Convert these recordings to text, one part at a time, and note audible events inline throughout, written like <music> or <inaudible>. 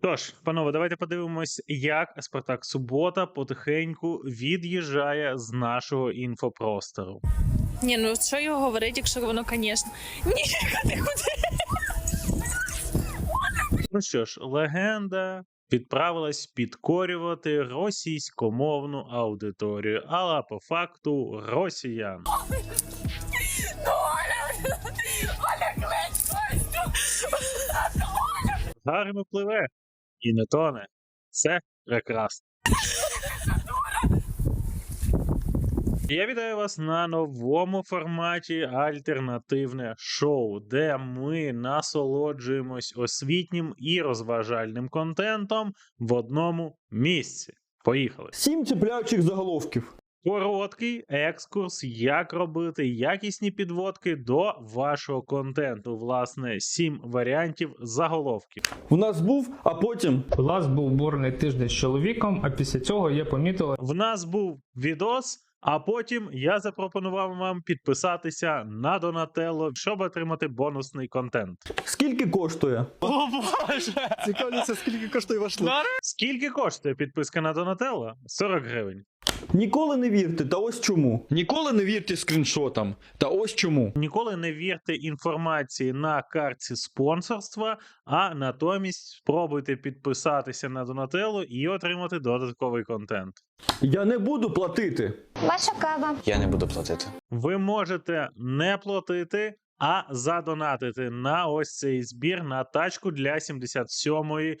Тож, панове, давайте подивимось, як Спартак Субота потихеньку від'їжджає з нашого інфопростору. Ні, ну що його говорити, якщо воно, звісно. Ні, куди куди. Ну що ж, легенда відправилась підкорювати російськомовну аудиторію, але по факту росіян. Гарно пливе і не тоне. Це прекрасно. Я вітаю вас на новому форматі альтернативне шоу, де ми насолоджуємось освітнім і розважальним контентом в одному місці. Поїхали! Сім цепляючих заголовків. Короткий екскурс, як робити якісні підводки до вашого контенту. Власне, сім варіантів заголовків. У нас був, а потім У нас був бурний тиждень з чоловіком, а після цього я помітила, В нас був відос, а потім я запропонував вам підписатися на Донателло, щоб отримати бонусний контент. скільки коштує? О боже! Цікавляться, скільки коштує ваш лук. Скільки коштує підписка на Донателло? 40 гривень. Ніколи не вірте, та ось чому. Ніколи не вірте скріншотам. Та ось чому. Ніколи не вірте інформації на картці спонсорства, а натомість спробуйте підписатися на Донателло і отримати додатковий контент. Я не буду платити. Ваша кава. Я не буду платити. Ви можете не платити, а задонатити на ось цей збір на тачку для 77-ї.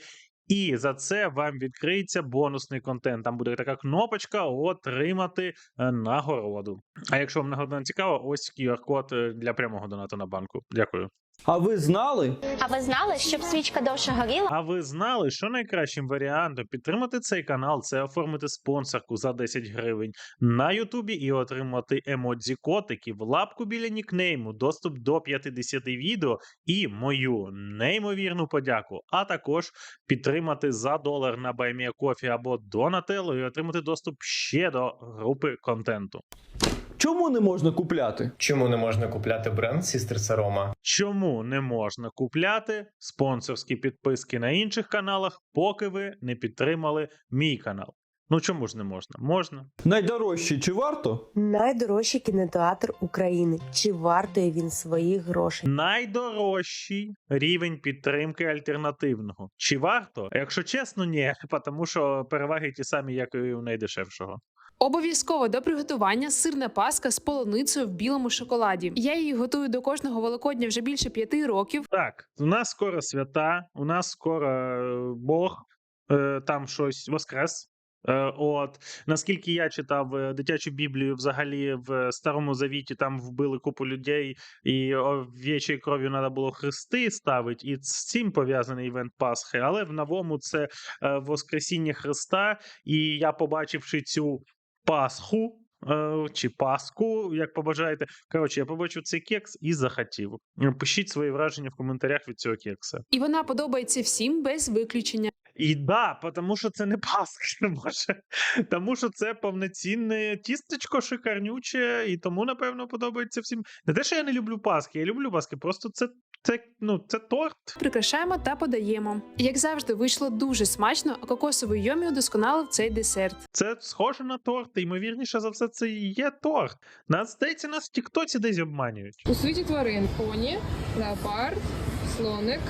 І за це вам відкриється бонусний контент. Там буде така кнопочка отримати е, нагороду. А якщо вам нагорода не цікава, ось QR-код е, для прямого донату на банку. Дякую. А ви знали? А ви знали, щоб свічка довше горіла? А ви знали, що найкращим варіантом підтримати цей канал це оформити спонсорку за 10 гривень на Ютубі і отримати емодзі котиків, лапку біля нікнейму, доступ до 50 відео і мою неймовірну подяку. А також підтримати за долар на BuyMeACoffee або Donatello і отримати доступ ще до групи контенту. Чому не можна купляти? Чому не можна купляти бренд Sisters Aroma? Чому не можна купляти спонсорські підписки на інших каналах, поки ви не підтримали мій канал? Ну чому ж не можна? Можна. Найдорожчий чи варто? Найдорожчий кінотеатр України. Чи вартує він своїх грошей? Найдорожчий рівень підтримки альтернативного. Чи варто? Якщо чесно, ні, <laughs> тому що переваги ті самі, як і у найдешевшого. Обов'язково до приготування сирна паска з полуницею в білому шоколаді. Я її готую до кожного великодня вже більше п'яти років. Так, у нас скоро свята, у нас скоро е, Бог, е, там щось воскрес. Е, От наскільки я читав дитячу біблію, взагалі в старому завіті там вбили купу людей, і ов'ячою кров'ю треба було хрести ставити, і з цим пов'язаний івент Пасхи. Але в новому це Воскресіння Христа. І я, побачивши цю Пасху. е, Чи Пасху, як побажаєте. Коротше, я побачив цей кекс і захотів. Пишіть свої враження в коментарях від цього кекса. І вона подобається всім без виключення. І да, тому що це не Пасха, <laughs> може. Тому що це повноцінне тістечко шикарнюче, і тому, напевно, подобається всім. Не те, що я не люблю Пасхи, я люблю Пасхи, просто це, це, ну, це торт. Прикрашаємо та подаємо. Як завжди, вийшло дуже смачно, а кокосовий йомі удосконалив цей десерт. Це схоже на торт, і ймовірніше за все, це і є торт. Нас здається, нас в Тіктоці десь обманюють. У світі тварин поні, леопард, слоник,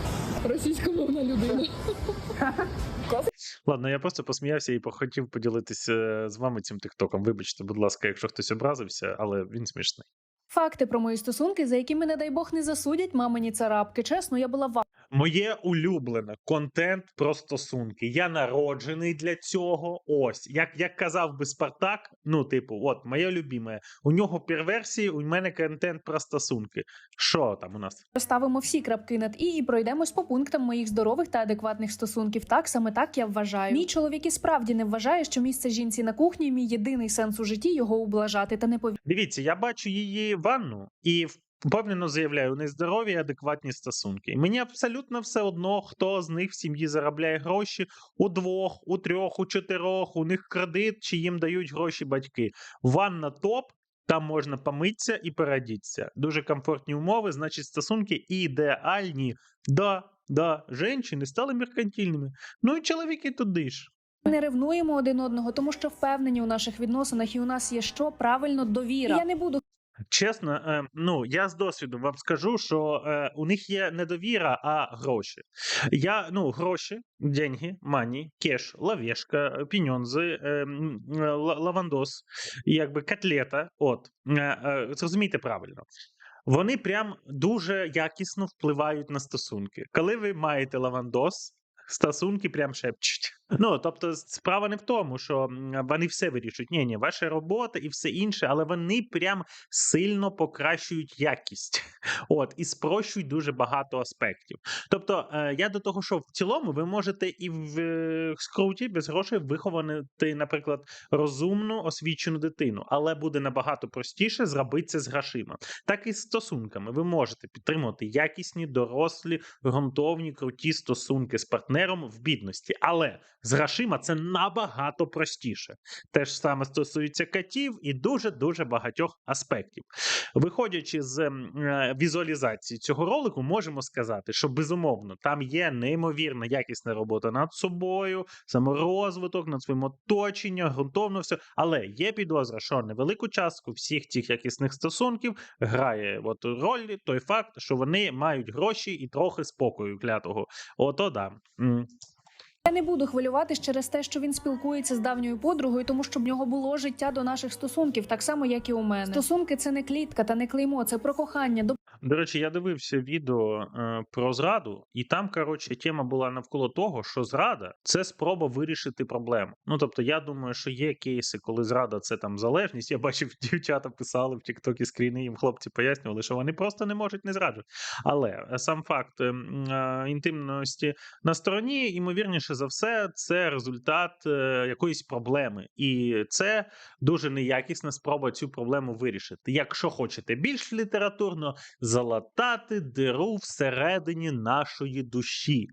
російськомовна людина. Ладно, я просто посміявся і хотів поділитися з вами цим тиктоком. Вибачте, будь ласка, якщо хтось образився, але він смішний. Факти про мої стосунки, за якими, не дай Бог, не засудять мамині царапки. Чесно, я була в Моє улюблене контент про стосунки. Я народжений для цього. Ось як, як казав би Спартак. Ну, типу, от моє любиме. У нього перверсії, у мене контент про стосунки. Що там у нас? Розставимо всі крапки над і і пройдемось по пунктам моїх здорових та адекватних стосунків. Так саме так я вважаю. Мій чоловік і справді не вважає, що місце жінці на кухні мій єдиний сенс у житті його ублажати та не Дивіться, я бачу її ванну і впевнено заявляю, у неї здорові і адекватні стосунки. І мені абсолютно все одно, хто з них в сім'ї заробляє гроші у двох, у трьох, у чотирьох, у них кредит чи їм дають гроші батьки. Ванна топ. Там можна помитися і переодітися. Дуже комфортні умови, значить, стосунки ідеальні. Да, да, женщини стали меркантильними. Ну і чоловіки туди ж. Ми не ревнуємо один одного, тому що впевнені у наших відносинах, і у нас є що правильно довіра. І я не буду Чесно, е, ну я з досвіду вам скажу, що е, у них є не довіра, а гроші. Я ну гроші, деньги, мані, кеш, лавешка, піньонзи, е, м, е, лавандос, якби котлета. От е, е, зрозумійте правильно. Вони прям дуже якісно впливають на стосунки. Коли ви маєте лавандос, стосунки прям шепчуть. Ну тобто, справа не в тому, що вони все вирішують. Ні, ні, ваша робота і все інше, але вони прям сильно покращують якість. <laughs> От і спрощують дуже багато аспектів. Тобто, е, я до того, що в цілому ви можете і в е, скруті без грошей виховати, наприклад, розумну освічену дитину, але буде набагато простіше зробити це з грошима. Так і з стосунками. Ви можете підтримувати якісні, дорослі, ґрунтовні, круті стосунки з партнером в бідності. Але з грошима це набагато простіше. Те ж саме стосується котів і дуже дуже багатьох аспектів. Виходячи з е, візуалізації цього ролику, можемо сказати, що безумовно там є неймовірна якісна робота над собою, саморозвиток, над своїм оточенням, ґрунтовно все. Але є підозра, що невелику частку всіх цих якісних стосунків грає от роль той факт, що вони мають гроші і трохи спокою клятого. Ото да. Я не буду хвилюватись через те, що він спілкується з давньою подругою, тому що в нього було життя до наших стосунків, так само як і у мене. Стосунки це не клітка та не клеймо, це про кохання. До речі, я дивився відео е, про зраду, і там, коротше, тема була навколо того, що зрада це спроба вирішити проблему. Ну тобто, я думаю, що є кейси, коли зрада це там залежність. Я бачив, <laughs> дівчата писали в Тіктокі скріни, їм хлопці пояснювали, що вони просто не можуть не зраджувати. Але е, сам факт е, е, інтимності на стороні, ймовірніше за все, це результат е, якоїсь проблеми, і це дуже неякісна спроба цю проблему вирішити. Якщо хочете більш літературно, залатати диру всередині нашої душі.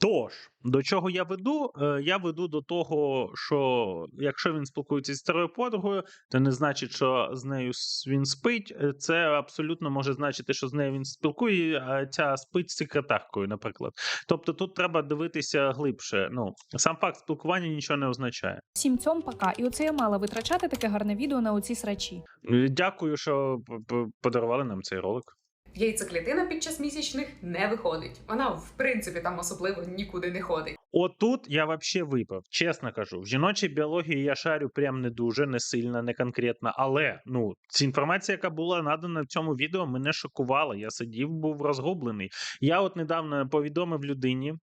Тож, до чого я веду? Е, Я веду до того, що якщо він спілкується зі старою подругою, то не значить, що з нею він спить. Е, Це абсолютно може значити, що з нею він спілкує, а ця спить з секретаркою, наприклад. Тобто тут треба дивитися глибше. Ну, сам факт спілкування нічого не означає. Всім цьом пока. І оце я мала витрачати таке гарне відео на оці срачі. Дякую, що подарували нам цей ролик. Яйцеклітина під час місячних не виходить. Вона, в принципі, там особливо нікуди не ходить. Отут я вообще випав, чесно кажу. В жіночій біології я шарю прям не дуже, не сильно, не конкретно. Але ну, ця інформація, яка була надана в цьому відео, мене шокувала. Я сидів, був розгублений. Я от недавно повідомив людині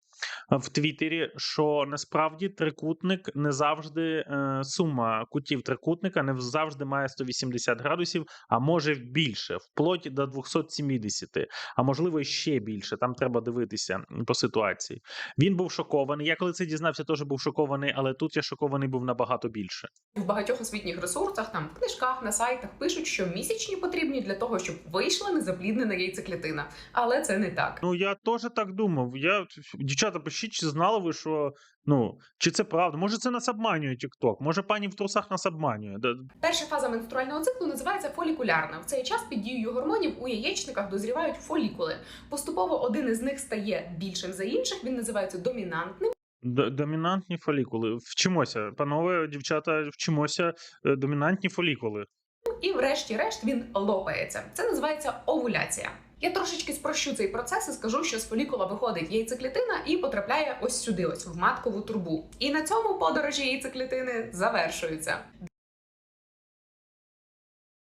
в Твіттері, що насправді трикутник не завжди е, сума кутів трикутника не завжди має 180 градусів, а може більше, вплоть до 270, а можливо ще більше. Там треба дивитися по ситуації. Він був шокований. Я коли це дізнався, теж був шокований, але тут я шокований був набагато більше. В багатьох освітніх ресурсах, там в книжках, на сайтах пишуть, що місячні потрібні для того, щоб вийшла незапліднена яйцеклітина. Але це не так. Ну я теж так думав. Я дівчата, пишіть, чи знали ви, що ну чи це правда? Може, це нас обманює TikTok? Може, пані в трусах нас обманює? Перша фаза менструального циклу називається фолікулярна. В цей час під дією гормонів у яєчниках дозрівають фолікули. Поступово один із них стає більшим за інших. Він називається домінантним. Домінантні фолікули. Вчимося, панове, дівчата, вчимося е, домінантні фолікули. і врешті-решт він лопається. Це називається овуляція. Я трошечки спрощу цей процес і скажу, що з фолікула виходить яйцеклітина і потрапляє ось сюди, ось в маткову трубу. І на цьому подорожі яйцеклітини завершуються.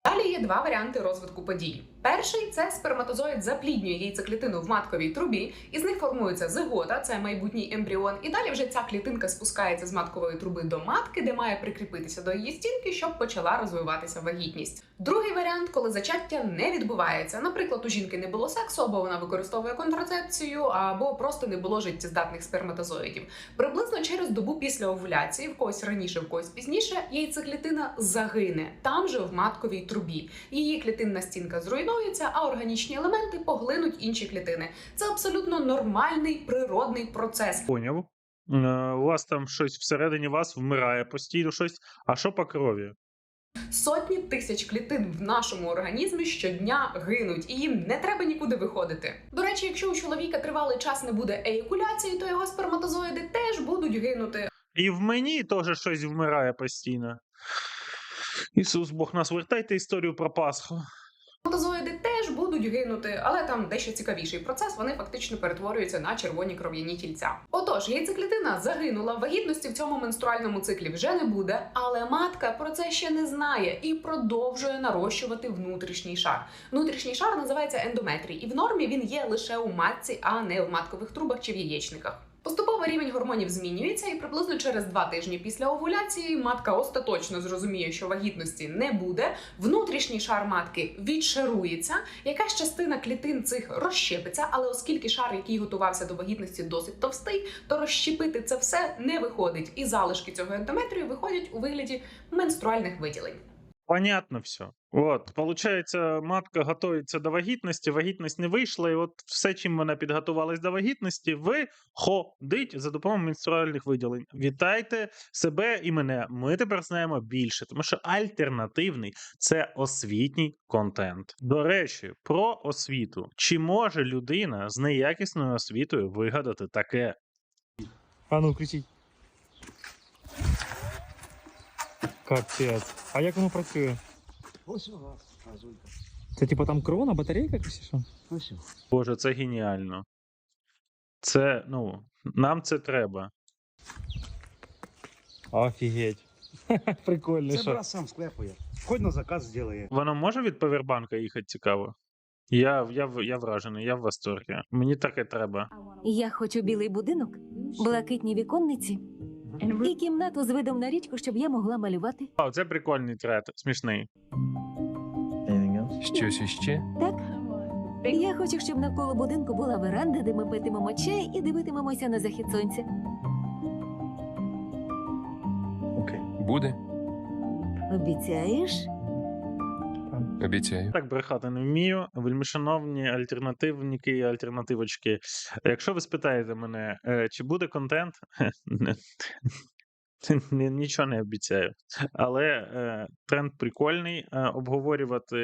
Далі є два варіанти розвитку подій. Перший це сперматозоїд запліднює яйцеклітину в матковій трубі, і з них формується зигота, це майбутній ембріон. І далі вже ця клітинка спускається з маткової труби до матки, де має прикріпитися до її стінки, щоб почала розвиватися вагітність. Другий варіант, коли зачаття не відбувається. Наприклад, у жінки не було сексу, або вона використовує контрацепцію, або просто не було життєздатних сперматозоїдів. Приблизно через добу після овуляції, в когось раніше, в когось пізніше, яйцеклітина загине там же в матковій трубі. Її клітинна стінка зруйнується, а органічні елементи поглинуть інші клітини. Це абсолютно нормальний природний процес. Поняв. Е, У вас там щось всередині вас вмирає постійно щось. А що по крові? Сотні тисяч клітин в нашому організмі щодня гинуть, і їм не треба нікуди виходити. До речі, якщо у чоловіка тривалий час не буде еякуляції, то його сперматозоїди теж будуть гинути. І в мені теж щось вмирає постійно. Ісус Бог нас вертайте історію про Пасху. Сперматозоїди теж будуть гинути, але там дещо цікавіший процес. Вони фактично перетворюються на червоні кров'яні тільця. Отож, яйцеклітина загинула. Вагітності в цьому менструальному циклі вже не буде, але матка про це ще не знає і продовжує нарощувати внутрішній шар. Внутрішній шар називається ендометрій, і в нормі він є лише у матці, а не в маткових трубах чи в яєчниках. Поступово рівень гормонів змінюється, і приблизно через два тижні після овуляції матка остаточно зрозуміє, що вагітності не буде. Внутрішній шар матки відшарується. Якась частина клітин цих розщепиться, але оскільки шар, який готувався до вагітності, досить товстий, то розщепити це все не виходить, і залишки цього ендометрію виходять у вигляді менструальних виділень. Понятно все. От, получається, матка готується до вагітності, вагітність не вийшла, і от все, чим вона підготувалась до вагітності, виходить за допомогою менструальних виділень. Вітайте себе і мене. Ми тепер знаємо більше, тому що альтернативний це освітній контент. До речі, про освіту. Чи може людина з неякісною освітою вигадати таке? А ну Капець. А як воно працює? Ось у вас, газуйка. Це типу там крона, батарейка чи що? Ось. Боже, це геніально. Це, ну, нам це треба. Офігеть. <laughs> Прикольно, що. сам склепує. Хоть на заказ зробить. Воно може від павербанка їхати цікаво? Я, я, в- я вражений, я в восторгі. Мені таке треба. Я хочу білий будинок, блакитні віконниці і кімнату з видом на річку, щоб я могла малювати. О, це прикольний трет, смішний. Щось іще? Так? Я хочу, щоб навколо будинку була веранда, де ми питимемо чай і дивитимемося на захід сонця. Буде. Обіцяєш? Обіцяю. Так брехати не вмію. Вельмишановні альтернативники і альтернативочки. Якщо ви спитаєте мене, е, чи буде контент, <laughs> <laughs> Нічого не обіцяю. Але е, тренд прикольний. Е, обговорювати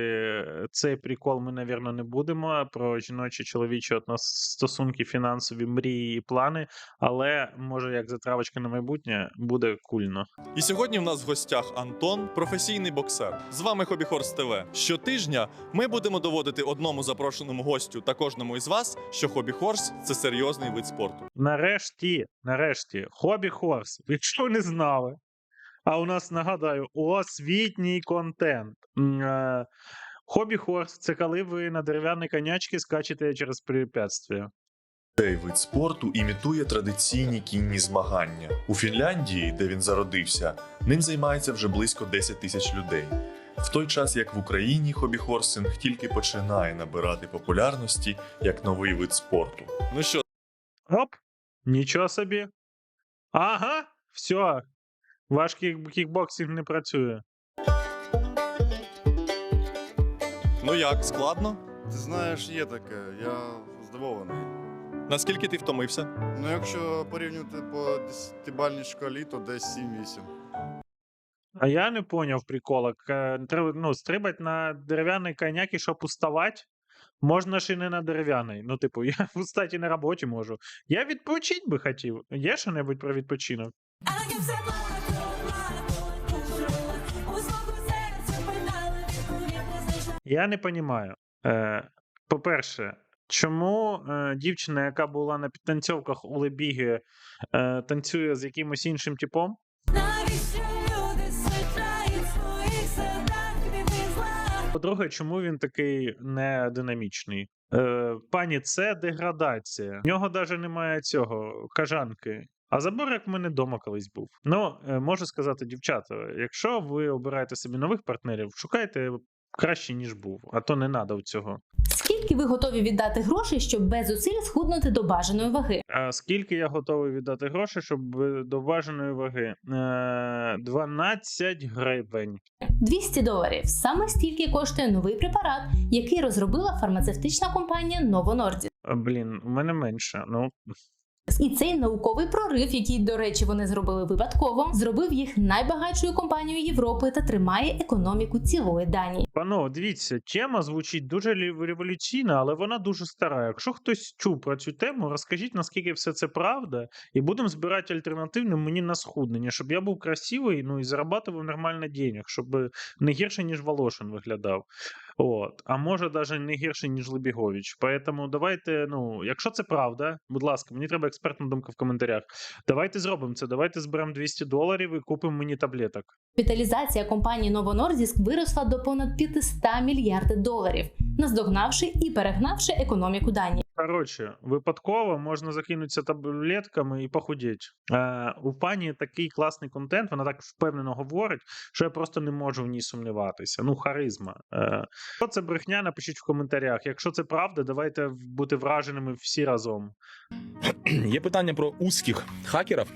цей прикол ми, навірно, не будемо. Про жіночі чоловічі стосунки, фінансові мрії і плани. Але може, як затравочка на майбутнє, буде кульно. І сьогодні в нас в гостях Антон, професійний боксер. З вами Хобі Хорс ТВ. Щотижня ми будемо доводити одному запрошеному гостю та кожному із вас, що Хобі Хорс це серйозний вид спорту. Нарешті, нарешті, хобі хорс. Якщо не знали. А у нас нагадаю, освітній контент. Е, Хобі хорс це коли ви на дерев'яній конячці скачете через препятствия. Цей вид спорту імітує традиційні кінні змагання. У Фінляндії, де він зародився, ним займається вже близько 10 тисяч людей. В той час як в Україні хобі-хорсинг тільки починає набирати популярності як новий вид спорту. Ну що, Оп, нічого собі. Ага, все. Ваш кік- кікбоксинг не працює. ну як, складно? Ти знаєш, є таке, я здивований. Наскільки ти втомився? Ну, якщо порівнювати по десятибальній шкалі, то десь 7-8. А я не поняв прикола. К- Треба ну, стрибать на дерев'яній коняки, щоб уставати. Можна ж і не на дерев'яній. Ну, типу, <laughs> я устати і на роботі можу. Я відпочити би хотів. Є що-небудь про відпочинок? Я не розумію. Е, по-перше, чому е, дівчина, яка була на підтанцьовках у Лебіги, е, танцює з якимось іншим типом? По-друге, чому він такий не динамічний? Е, пані, це деградація. В нього навіть немає цього кажанки. А забор, як в мене вдома колись був. Ну, е, можу сказати, дівчата, якщо ви обираєте собі нових партнерів, шукайте краще, ніж був, а то не треба цього. Скільки ви готові віддати грошей, щоб без зусиль схуднути до бажаної ваги? А скільки я готовий віддати грошей, щоб е, до бажаної ваги? Е, 12 гривень. 200 доларів. Саме стільки коштує новий препарат, який розробила фармацевтична компанія Novo Nordisk. Блін, у мене менше. Ну, І цей науковий прорив, який, до речі, вони зробили випадково, зробив їх найбагатшою компанією Європи та тримає економіку цілої Данії. Пано, дивіться, тема звучить дуже революційно, але вона дуже стара. Якщо хтось чув про цю тему, розкажіть, наскільки все це правда, і будемо збирати альтернативне мені на схуднення, щоб я був красивий, ну і зарабатував нормально денег, щоб не гірше, ніж Волошин виглядав. От, а може навіть не гірше, ніж Лебігович. Поэтому давайте, ну, якщо це правда, будь ласка, мені треба експертна думка в коментарях. Давайте зробимо це. Давайте зберемо 200 доларів і купимо мені таблеток. Капіталізація компанії Nordisk виросла до понад 500 мільярдів доларів, наздогнавши і перегнавши економіку Данії. Коротше, випадково можна закинутися таблетками і похудіть. Е, у пані такий класний контент, вона так впевнено говорить, що я просто не можу в ній сумніватися. Ну, харизма. Е, якщо це брехня, напишіть в коментарях. Якщо це правда, давайте бути враженими всі разом. Є питання про узких хакерів,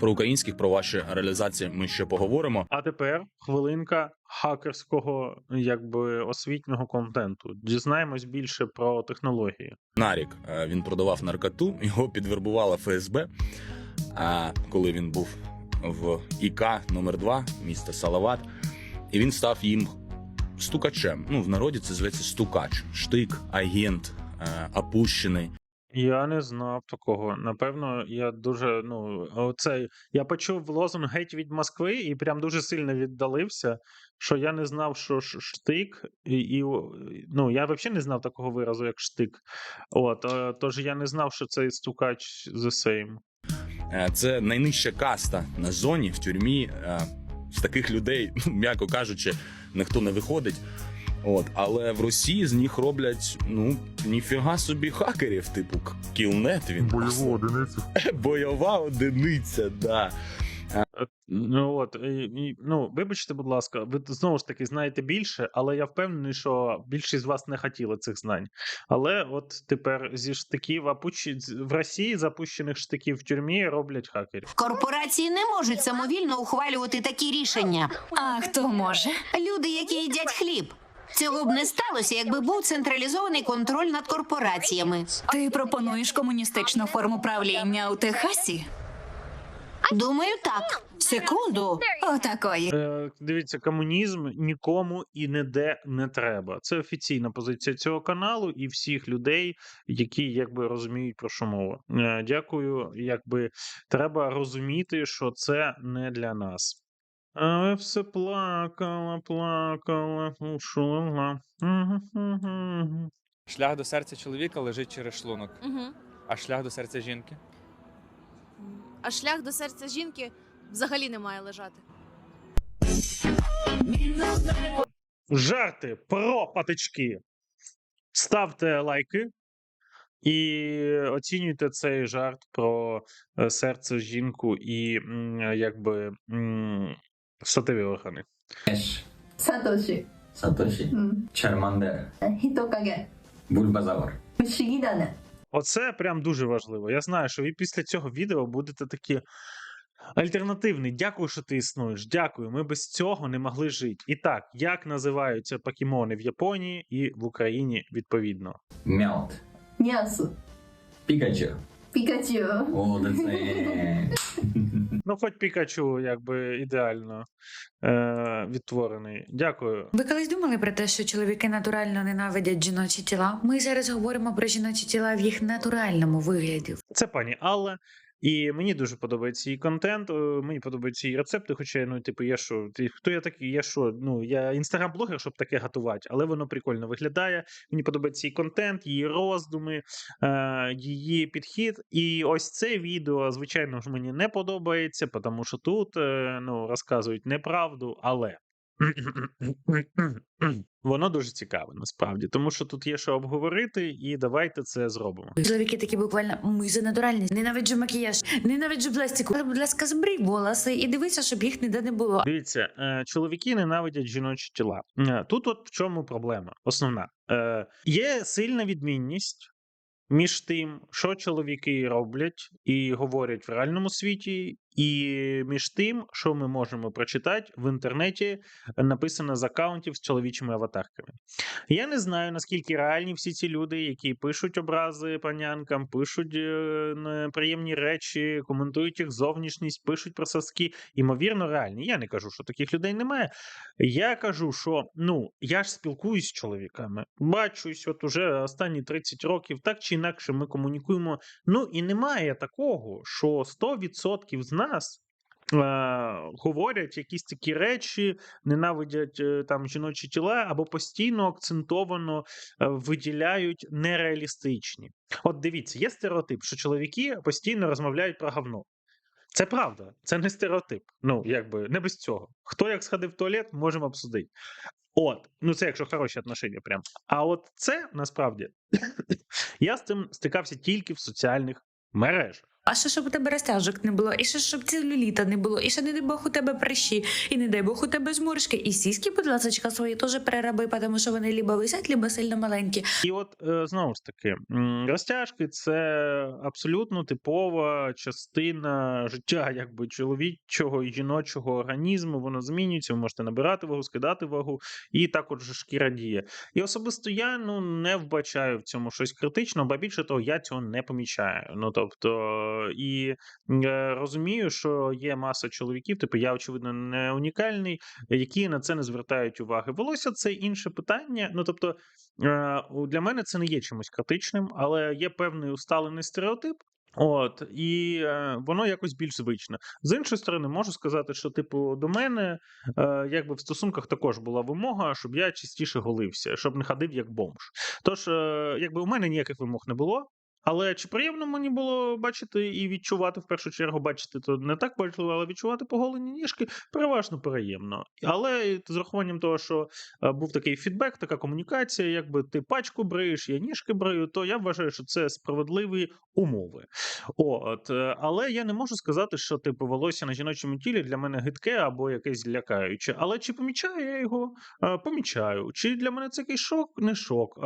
про українських, про ваші реалізації. Ми ще поговоримо. А тепер хвилинка хакерського, якби освітнього контенту. Дізнаємось більше про технології. Нарік е, він продавав наркоту, його підвербувала ФСБ. А коли він був в ІК номер 2 міста Салават, і він став їм стукачем. Ну, в народі це зветься стукач, штик, агент, е, опущений. Я не знав такого. Напевно, я дуже ну оцей. Я почув лозунг геть від Москви і прям дуже сильно віддалився. Що я не знав, що ш- штик, і, і ну я взагалі не знав такого виразу, як штик. От е, тож я не знав, що цей стукач the same. Е, Це найнижча каста на зоні в тюрмі. Е, З таких людей, <laughs> м'яко кажучи, ніхто не виходить. От, але в Росії з них роблять ну ніфіга собі хакерів, типу кілнет. Він бойова одиниця. <laughs> Бойова одиниця, да. Ну от і, ну вибачте, будь ласка, ви знову ж таки знаєте більше, але я впевнений, що більшість з вас не хотіли цих знань. Але от тепер зі штиків в Росії запущених штиків в тюрмі роблять хакерів. Корпорації не можуть самовільно ухвалювати такі рішення. А хто може? Люди, які їдять хліб. Цього б не сталося, якби був централізований контроль над корпораціями. Ти пропонуєш комуністичну форму правління у Техасі? Думаю, так. Секунду. Отакої. Е, дивіться, комунізм нікому і ніде не треба. Це офіційна позиція цього каналу і всіх людей, які якби розуміють про що мова. Е, дякую. Якби треба розуміти, що це не для нас. Але все плакала, плакала, ушла. Шлях до серця чоловіка лежить через шлунок, Угу. а шлях до серця жінки. А шлях до серця жінки взагалі не має лежати. Жарти про патички. Ставте лайки і оцінюйте цей жарт про е, серце жінку і サテベわかんない。サトシ。サトシ。うん。Чармандер. 人影。Бульбазавр. 不思議だね。Оце прям дуже важливо. Я знаю, що ви після цього відео будете такі альтернативні. Дякую, що ти існуєш. Дякую. Ми без цього не могли жити. І так, як називаються покемони в Японії і в Україні відповідно? Мелт. ニャース。Пикачу. ピカチュウ。О, да це. <laughs> Ну, хоч Пікачу, якби ідеально е- відтворений. Дякую. Ви колись думали про те, що чоловіки натурально ненавидять жіночі тіла? Ми зараз говоримо про жіночі тіла в їх натуральному вигляді. Це пані Алла. І мені дуже подобається її контент, е, мені подобаються її рецепти. Хоча, ну, типу, я що, ти, хто я такий? Я що? Ну, я інстаграм-блогер, щоб таке готувати, але воно прикольно виглядає. Мені подобається її контент, її роздуми, е, її підхід. І ось це відео, звичайно ж, мені не подобається, тому що тут е, ну, розказують неправду, але. Воно дуже цікаве насправді, тому що тут є що обговорити, і давайте це зробимо. Чоловіки такі буквально ми за натуральність, ненавиджу макіяж, ненавиджу пластику. Але, будь ласка, збрий волоси і дивися, щоб їх ніде не було. Дивіться, е, чоловіки ненавидять жіночі тіла. Е, Тут от в чому проблема? Основна. Е, Є сильна відмінність між тим, що чоловіки роблять і говорять в реальному світі, і між тим, що ми можемо прочитати в інтернеті, написано з акаунтів з чоловічими аватарками. Я не знаю, наскільки реальні всі ці люди, які пишуть образи панянкам, пишуть е, неприємні речі, коментують їх зовнішність, пишуть про соски. Ймовірно, реальні. Я не кажу, що таких людей немає. Я кажу, що ну я ж спілкуюсь з чоловіками, бачусь, от уже останні 30 років, так чи інакше ми комунікуємо. Ну і немає такого, що 100% з нас. Е, Говорять якісь такі речі, ненавидять е, там жіночі тіла або постійно акцентовано е, виділяють нереалістичні. От дивіться, є стереотип, що чоловіки постійно розмовляють про говно. Це правда, це не стереотип. Ну, якби не без цього. Хто як сходив в туалет, можемо обсудити. От, ну це якщо хороші отношення, прям. А от це насправді <coughs> я з цим стикався тільки в соціальних мережах. А ще щоб у тебе розтяжок не було, і ще щоб целюліта не було, і ще не дай Бог у тебе прищі, і не дай Бог у тебе зморшки. І сіськи, будь ласка, свої теж перераби, тому що вони либо висять, либо сильно маленькі. І от е, знову ж таки, розтяжки це абсолютно типова частина життя, якби чоловічого і жіночого організму. Воно змінюється. Ви можете набирати вагу, скидати вагу, і також шкіра діє. І особисто я ну не вбачаю в цьому щось критичного, бо більше того, я цього не помічаю. Ну тобто, і е, розумію, що є маса чоловіків, типу я очевидно не унікальний, які на це не звертають уваги. Волосся це інше питання. Ну тобто. Е, Для мене це не є чимось критичним, але є певний усталений стереотип. От, і е, воно якось більш звичне. З іншої сторони, можу сказати, що, типу, до мене, е, якби в стосунках також була вимога, щоб я частіше голився, щоб не ходив як бомж. Тож, е, якби у мене ніяких вимог не було. Але чи приємно мені було бачити і відчувати, в першу чергу, бачити то не так важливо, але відчувати поголені ніжки переважно приємно. Але з урахуванням того, що е, був такий фідбек, така комунікація, якби ти пачку бриєш, я ніжки брию, то я вважаю, що це справедливі умови. От, е, але я не можу сказати, що типу волосся на жіночому тілі для мене гидке або якесь лякаюче. Але чи помічаю я його? Е, Помічаю. Чи для мене це якийсь шок? Не шок.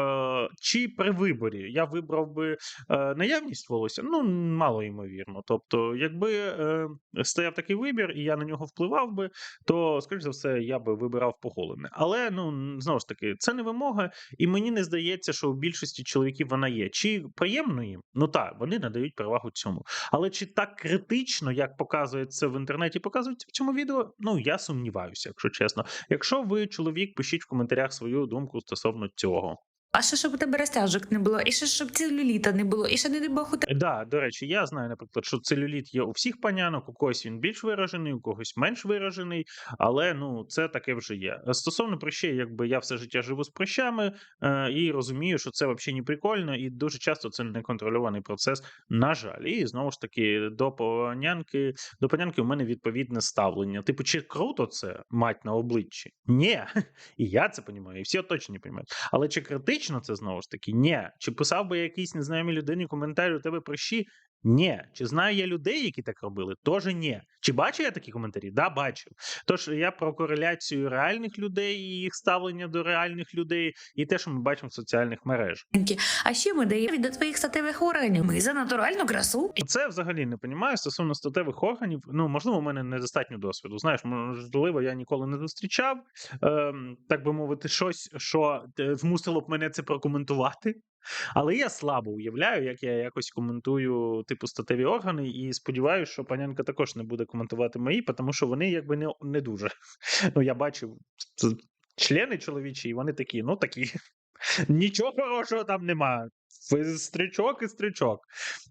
Чи при виборі я вибрав би наявність волосся? Ну, мало ймовірно. Тобто, якби е, стояв такий вибір, і я на нього впливав би, то, скоріш за все, я би вибирав поголене. Але ну знову ж таки, це не вимога, і мені не здається, що у більшості чоловіків вона є. Чи приємно їм? Ну так, вони надають перевагу цьому. Але чи так критично, як показує це в інтернеті, показують в цьому відео? Ну я сумніваюся, якщо чесно. Якщо ви чоловік, пишіть в коментарях свою думку стосовно цього. А ще щоб у тебе розтяжок не було, і ще щоб целюліта не було, і ще не дай Бог у тебе. Да, до речі, я знаю, наприклад, що целюліт є у всіх панянок, у когось він більш виражений, у когось менш виражений, але ну це таке вже є. Стосовно прищей, якби я все життя живу з прищами е, і розумію, що це взагалі не прикольно, і дуже часто це неконтрольований процес. На жаль, і знову ж таки, до панянки, до панянки у мене відповідне ставлення. Типу, чи круто це мать на обличчі? Ні, <laughs> і я це розумію, і всі не розуміють. Але чи критично це знову ж таки? Ні. Чи писав би якийсь незнайомій людині коментар у тебе прищі? Ні. Чи знаю я людей, які так робили? Тоже ні. Чи бачу я такі коментарі? Да, бачив. Тож я про кореляцію реальних людей і їх ставлення до реальних людей, і те, що ми бачимо в соціальних мережах. А ще ми даємо від твоїх статевих органів. Ми за натуральну красу. Це взагалі не розумію стосовно статевих органів. Ну, можливо, у мене недостатньо досвіду. Знаєш, можливо, я ніколи не зустрічав, ем, так би мовити, щось, що е, змусило б мене це прокоментувати. Але я слабо уявляю, як я якось коментую типу статеві органи, і сподіваюся, що панянка також не буде коментувати мої, тому що вони якби не, не дуже. <laughs> Ну, я бачив члени чоловічі, і вони такі, ну такі. <laughs> Нічого хорошого там нема. Стрічок і стрічок.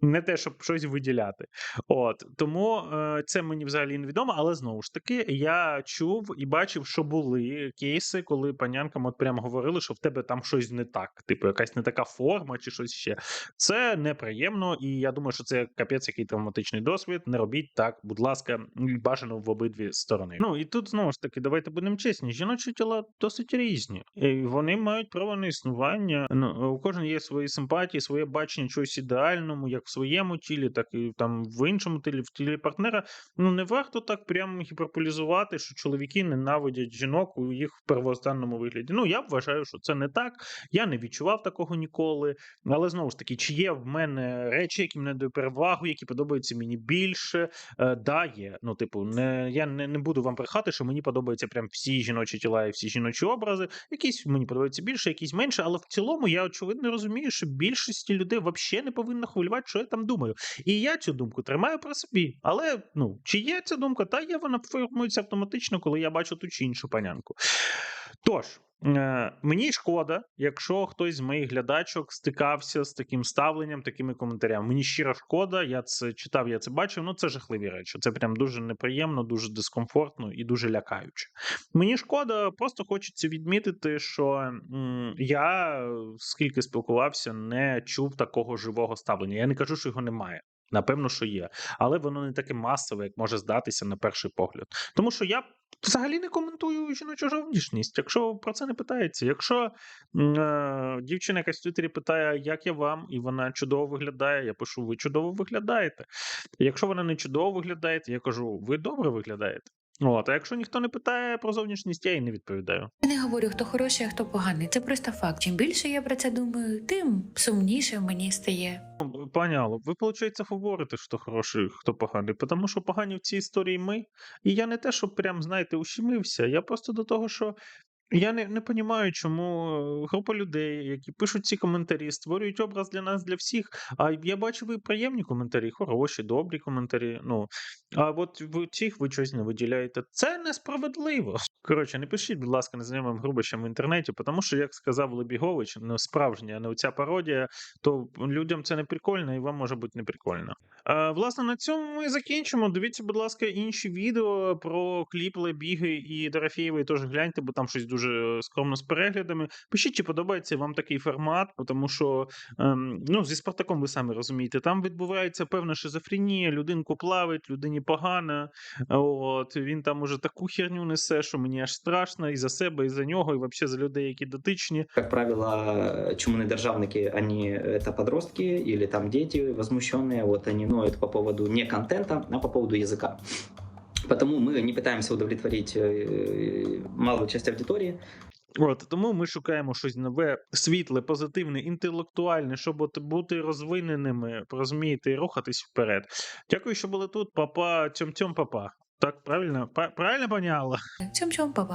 Не те, щоб щось виділяти. От тому е, це мені взагалі невідомо, але знову ж таки, я чув і бачив, що були кейси, коли панянкам от прямо говорили, що в тебе там щось не так, типу якась не така форма чи щось ще. Це неприємно, і я думаю, що це капець, який травматичний досвід. Не робіть так, будь ласка, бажано в обидві сторони. Ну і тут знову ж таки, давайте будемо чесні. Жіночі тіла досить різні, і вони мають право на існування. Ну у кожного є свої симпатії. Сприймати своє бачення чогось ідеальному, як в своєму тілі, так і там в іншому тілі, в тілі партнера. Ну не варто так прямо гіперполізувати, що чоловіки ненавидять жінок у їх первозданному вигляді. Ну я вважаю, що це не так. Я не відчував такого ніколи. Але знову ж таки, чи є в мене речі, які мені дають перевагу, які подобаються мені більше? Е, да, є. Ну, типу, не я не, не буду вам брехати, що мені подобаються прям всі жіночі тіла і всі жіночі образи. Якісь мені подобаються більше, якісь менше. Але в цілому я очевидно розумію, що більшості людей взагалі не повинно хвилювати, що я там думаю. І я цю думку тримаю про собі. Але ну, чи є ця думка? Та є, вона формується автоматично, коли я бачу ту чи іншу панянку. Тож. Е, Мені шкода, якщо хтось з моїх глядачок стикався з таким ставленням, такими коментарями. Мені щиро шкода, я це читав, я це бачив. Ну це жахливі речі. Це прям дуже неприємно, дуже дискомфортно і дуже лякаюче. Мені шкода, просто хочеться відмітити, що я скільки спілкувався, не чув такого живого ставлення. Я не кажу, що його немає. Напевно, що є, але воно не таке масове, як може здатися на перший погляд. Тому що я взагалі не коментую жіночу зовнішність, якщо про це не питається. Якщо е, дівчина якась в Твіттері питає, як я вам, і вона чудово виглядає, я пишу, ви чудово виглядаєте. Якщо вона не чудово виглядає, я кажу, ви добре виглядаєте. От, а якщо ніхто не питає про зовнішність, я і не відповідаю. Я не говорю, хто хороший, а хто поганий. Це просто факт. Чим більше я про це думаю, тим сумніше мені стає. Пані Алло, ви, виходить, говорите, що хороший, хто поганий, тому що погані в цій історії ми. І я не те, що прям, знаєте, ущемився, я просто до того, що я не, не розумію, чому е, група людей, які пишуть ці коментарі, створюють образ для нас, для всіх. А я бачу, ви приємні коментарі, хороші, добрі коментарі. Ну, а от в цих ви щось не виділяєте. Це несправедливо. Коротше, не пишіть, будь ласка, незнайомим грубищам в інтернеті, тому що, як сказав Лебігович, ну, справжня, а не оця пародія, то людям це не прикольно і вам може бути не прикольно. А, власне, на цьому ми закінчимо. Дивіться, будь ласка, інші відео про кліп Лебіги і Дорофєєвої теж гляньте, бо там щось дуже скромно з переглядами. Пишіть, чи подобається вам такий формат, тому що ем, ну, зі Спартаком ви самі розумієте, там відбувається певна шизофренія, людинку плавить, людині погано. От він там уже таку херню несе, що мені аж страшно і за себе, і за нього, і взагалі за людей, які дотичні. Как правило, чумные державники, они это подростки или там дети возмущенные, вот они ноют по поводу не контента, а по поводу языка. Потому мы не пытаемся удовлетворить э, малую часть аудитории, От тому ми шукаємо щось нове, світле, позитивне, інтелектуальне, щоб от бути розвиненими, розумієте, і рухатись вперед. Дякую, що були тут. Папа, цьом-цьом, папа. Так, правильно? Правильно, поняла? Чем чом папа.